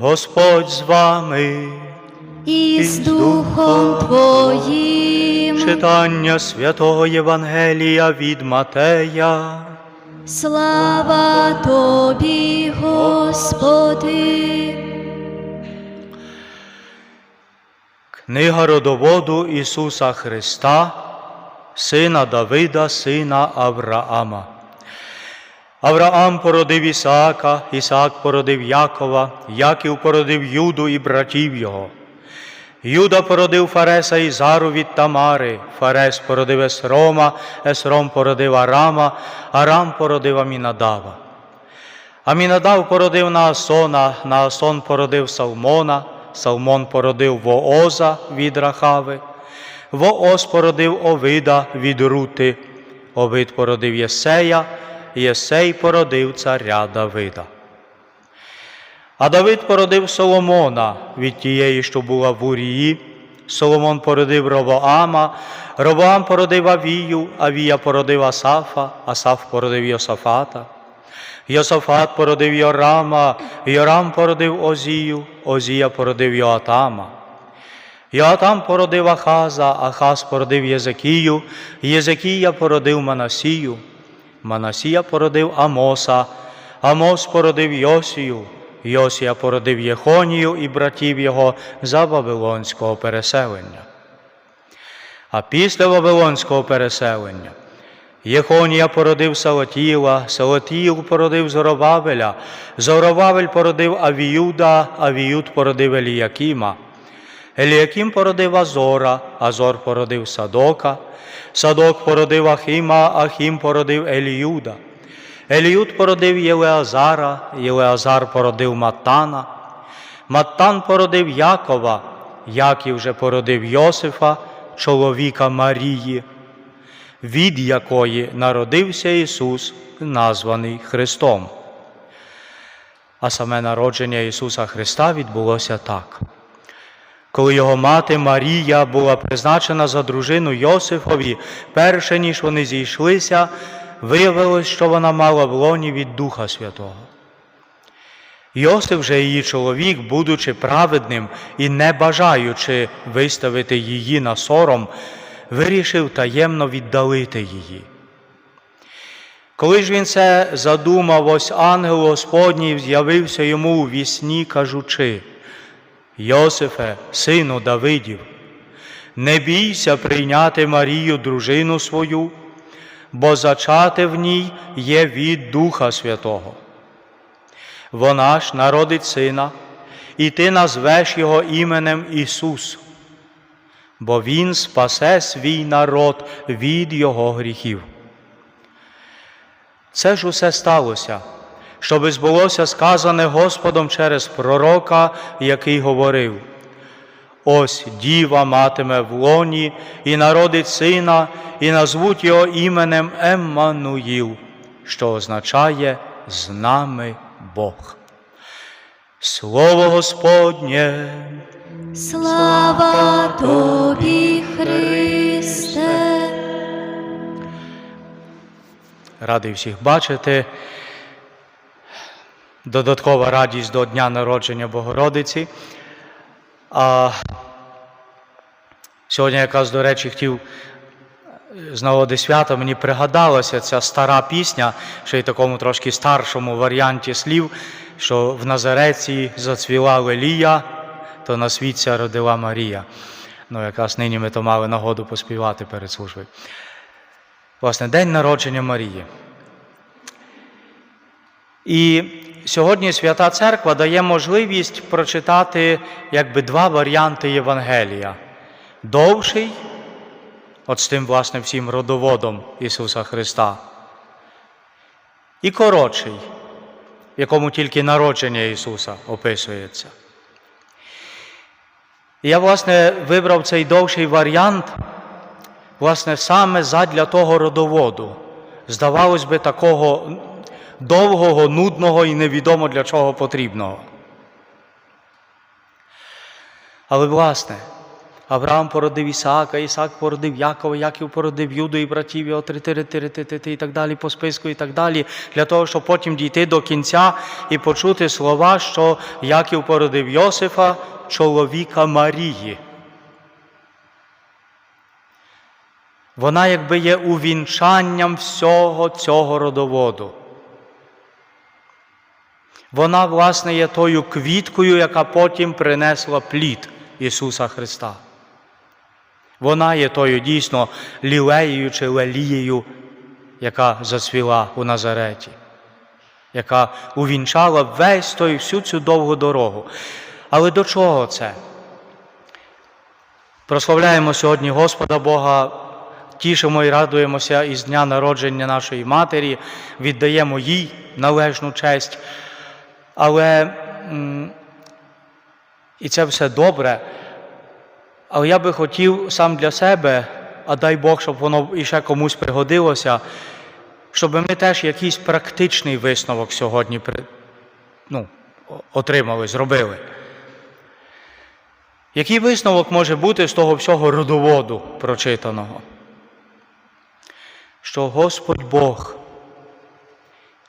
Господь з вами. і з Духом Твоїм. Читання святого Євангелія від Матея. Слава Тобі, Господи. Книга родоводу Ісуса Христа, сина Давида, сина Авраама. Авраам породив Ісаака, Ісаак породив Якова, Яків породив Юду і братів його. Юда породив Фареса і Зару від Тамари, Фарес породив Есрома, Есром породив Арама, Арам породив Амінадава. Амінадав породив Наасона, Наасон породив Салмона, Салмон породив Вооза від Рахави, Вооз породив Овида від Рути, Овид породив Єсея, Єсей породив царя Давида. А Давид породив Соломона від тієї, що була в Урії. Соломон породив Ровоама, Ровоам породив Авію, Авія породив Асафа, Асаф породив Йосафата. Йосафат породив Йорама, Йорам породив Озію, Озія породив Йоатама. Йоатам породив Ахаза, Ахаз породив Єзекію, Єзекія породив Манасію, Манасія породив Амоса, Амос породив Йосію, Йосія породив Єхонію і братів його за Вавилонського переселення. А після Вавилонського переселення Єхонія породив Салатіла, Салатіл породив Зоровавеля, Зоровавель породив Авіюда, Авіюд породив Еліякіма. Еліякім породив Азора, Азор породив Садока, Садок породив Ахіма, Ахім породив Еліюда. Еліюд породив Єлеазара, Єлеазар породив Маттана, Маттан породив Якова, Яків же породив Йосифа, чоловіка Марії, від якої народився Ісус, названий Христом. А саме народження Ісуса Христа відбулося так. Коли його мати Марія була призначена за дружину Йосифові, перше ніж вони зійшлися, виявилось, що вона мала в лоні від Духа Святого. Йосиф же її чоловік, будучи праведним і не бажаючи виставити її на сором, вирішив таємно віддалити її. Коли ж він це задумав, ось ангел Господній з'явився йому у вісні, кажучи, Йосифе, сину Давидів, не бійся прийняти Марію, дружину свою, бо зачати в ній є від Духа Святого. Вона ж народить сина, і ти назвеш його іменем Ісус, бо Він спасе свій народ від його гріхів. Це ж усе сталося, щоби збулося сказане Господом через пророка, який говорив: Ось діва матиме в лоні і народить сина, і назвуть його іменем Еммануїл, що означає з нами Бог. Слово Господнє, Слава Тобі, Христе. радий всіх бачити. Додаткова радість до Дня народження Богородиці. А сьогодні, якраз, до речі, хотів з нагоди свята мені пригадалася ця стара пісня, ще й такому трошки старшому варіанті слів, що в Назареці зацвіла Лелія, то на світця родила Марія. Ну, якраз нині ми то мали нагоду поспівати перед службою. Власне, День народження Марії. І сьогодні Свята Церква дає можливість прочитати якби два варіанти Євангелія. Довший, от з тим, власне, всім родоводом Ісуса Христа, і коротший, в якому тільки народження Ісуса описується. Я, власне, вибрав цей довший варіант, власне, саме задля того родоводу. Здавалось би, такого довгого, нудного і невідомо для чого потрібного. Але, власне, Авраам породив Ісаака, Ісаак породив Якова, Яків породив Юду і братів його три тири, тири, ти, ти, ти, і так далі по списку, і так далі, для того, щоб потім дійти до кінця і почути слова, що Яків породив Йосифа, чоловіка Марії. Вона якби є увінчанням всього цього родоводу. Вона, власне, є тою квіткою, яка потім принесла плід Ісуса Христа. Вона є тою дійсно лілеєю чи лелією, яка засвіла у Назареті, яка увінчала весь той всю цю довгу дорогу. Але до чого це? Прославляємо сьогодні Господа Бога, тішимо і радуємося із дня народження нашої матері, віддаємо їй належну честь. Але і це все добре. Але я би хотів сам для себе, а дай Бог, щоб воно іще комусь пригодилося, щоб ми теж якийсь практичний висновок сьогодні ну, отримали, зробили. Який висновок може бути з того всього родоводу прочитаного? Що Господь Бог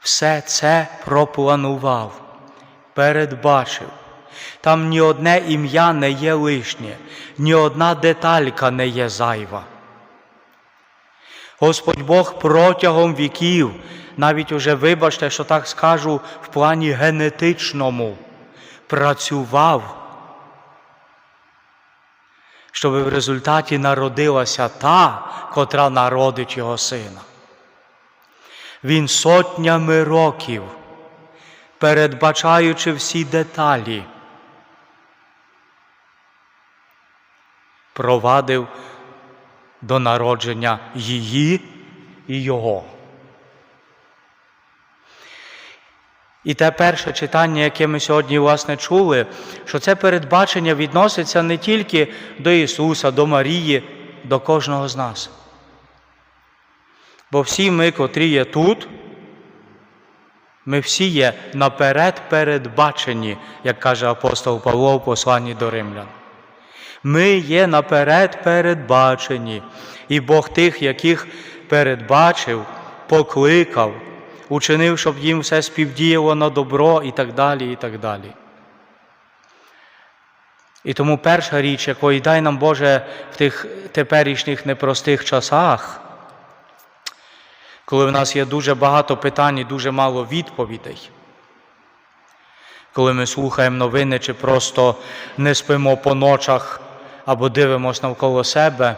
все це пропланував, передбачив. Там ні одне ім'я не є лишнє, ні одна деталька не є зайва. Господь Бог протягом віків, навіть уже вибачте, що так скажу, в плані генетичному, працював, щоб в результаті народилася та, котра народить його сина. Він сотнями років, передбачаючи всі деталі, провадив до народження її і його. І те перше читання, яке ми сьогодні власне чули, що це передбачення відноситься не тільки до Ісуса, до Марії, до кожного з нас. Бо всі ми, котрі є тут, ми всі є наперед передбачені, як каже апостол Павло в посланні до римлян. Ми є наперед передбачені, і Бог тих, яких передбачив, покликав, учинив, щоб їм все співдіяло на добро і так далі, і так далі. І тому перша річ, якої дай нам Боже в тих теперішніх непростих часах, коли в нас є дуже багато питань і дуже мало відповідей, коли ми слухаємо новини чи просто не спимо по ночах або дивимося навколо себе,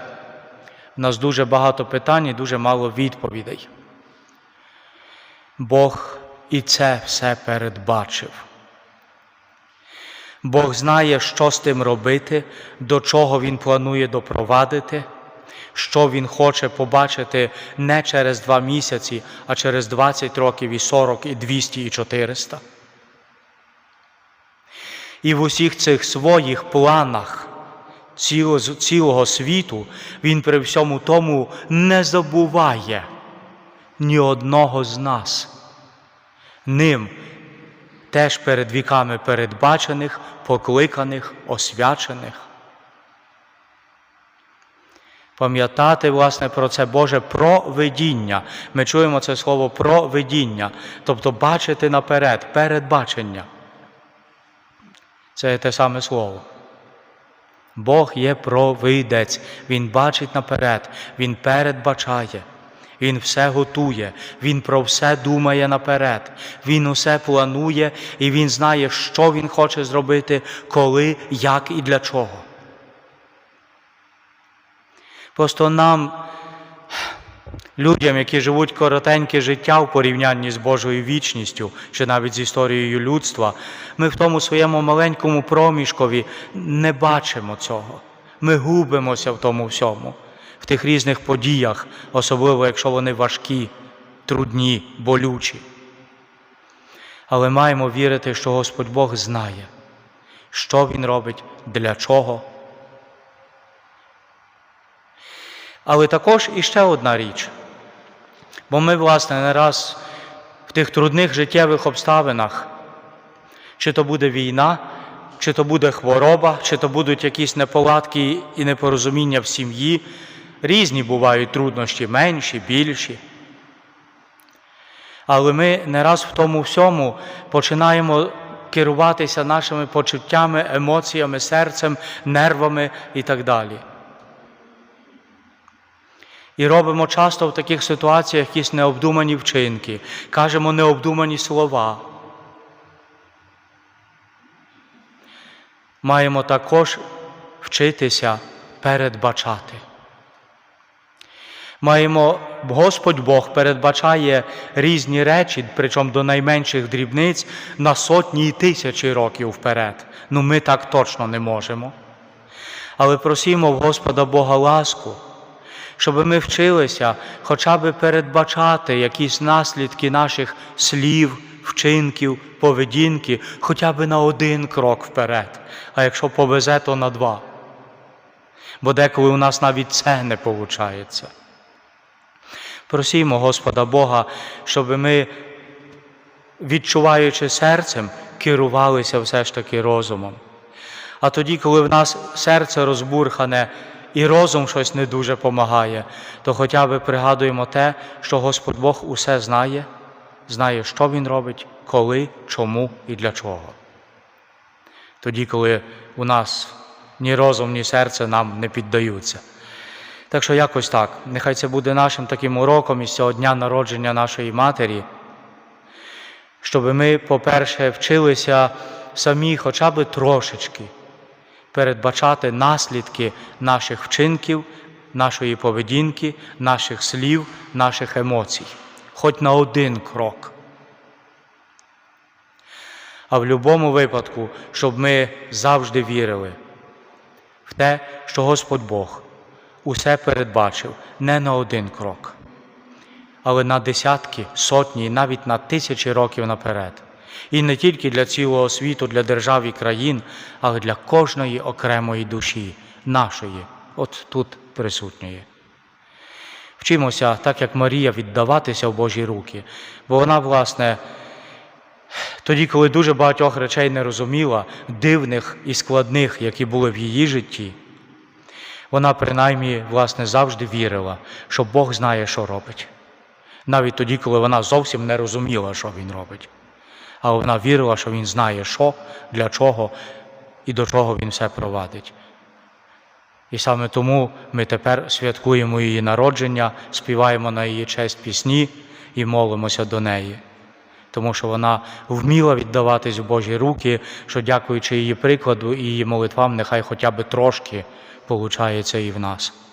в нас дуже багато питань і дуже мало відповідей. Бог і це все передбачив. Бог знає, що з тим робити, до чого Він планує допровадити, що Він хоче побачити не через два місяці, а через 20 років і 40, і 200, і 400. І в усіх цих своїх планах цілого, світу Він при всьому тому не забуває ні одного з нас. Ним теж перед віками передбачених, покликаних, освячених. Пам'ятати, власне, про це Боже провидіння. Ми чуємо це слово провидіння, тобто бачити наперед, передбачення. Це те саме слово. Бог є провидець, Він бачить наперед, Він передбачає, Він все готує, Він про все думає наперед, Він усе планує і Він знає, що Він хоче зробити, коли, як і для чого. Просто нам, людям, які живуть коротеньке життя в порівнянні з Божою вічністю, чи навіть з історією людства, ми в тому своєму маленькому проміжкові не бачимо цього. Ми губимося в тому всьому, в тих різних подіях, особливо якщо вони важкі, трудні, болючі. Але маємо вірити, що Господь Бог знає, що Він робить, для чого. Але також іще одна річ. Бо ми, власне, не раз в тих трудних життєвих обставинах, чи то буде війна, чи то буде хвороба, чи то будуть якісь неполадки і непорозуміння в сім'ї. Різні бувають труднощі, менші, більші. Але ми не раз в тому всьому починаємо керуватися нашими почуттями, емоціями, серцем, нервами і так далі. І робимо часто в таких ситуаціях якісь необдумані вчинки, кажемо необдумані слова. Маємо також вчитися передбачати. Маємо, Господь Бог передбачає різні речі, причому до найменших дрібниць, на сотні і тисячі років вперед. Ну ми так точно не можемо. Але просімо в Господа Бога ласку, щоб ми вчилися хоча б передбачати якісь наслідки наших слів, вчинків, поведінки, хоча б на один крок вперед, а якщо повезе, то на два. Бо деколи у нас навіть це не виходить. Просімо Господа Бога, щоб ми, відчуваючи серцем, керувалися все ж таки розумом. А тоді, коли в нас серце розбурхане і розум щось не дуже помагає, то хоча б пригадуємо те, що Господь Бог усе знає, знає, що Він робить, коли, чому і для чого. Тоді, коли у нас ні розум, ні серце нам не піддаються. Так що якось так, нехай це буде нашим таким уроком із цього дня народження нашої матері, щоб ми, по-перше, вчилися самі хоча б трошечки передбачати наслідки наших вчинків, нашої поведінки, наших слів, наших емоцій, хоч на один крок. А в будь-якому випадку, щоб ми завжди вірили в те, що Господь Бог усе передбачив не на один крок, але на десятки, сотні і навіть на тисячі років наперед. І не тільки для цілого світу, для держав і країн, але для кожної окремої душі, нашої, от тут присутньої. Вчимося, так як Марія, віддаватися в Божі руки, бо вона, власне, тоді, коли дуже багатьох речей не розуміла, дивних і складних, які були в її житті, вона принаймні власне завжди вірила, що Бог знає, що робить. Навіть тоді, коли вона зовсім не розуміла, що Він робить. Але вона вірила, що Він знає, що, для чого і до чого Він все провадить. І саме тому ми тепер святкуємо її народження, співаємо на її честь пісні і молимося до неї. Тому що вона вміла віддаватись в Божі руки, що, дякуючи її прикладу і її молитвам, нехай хоча б трошки получається і в нас.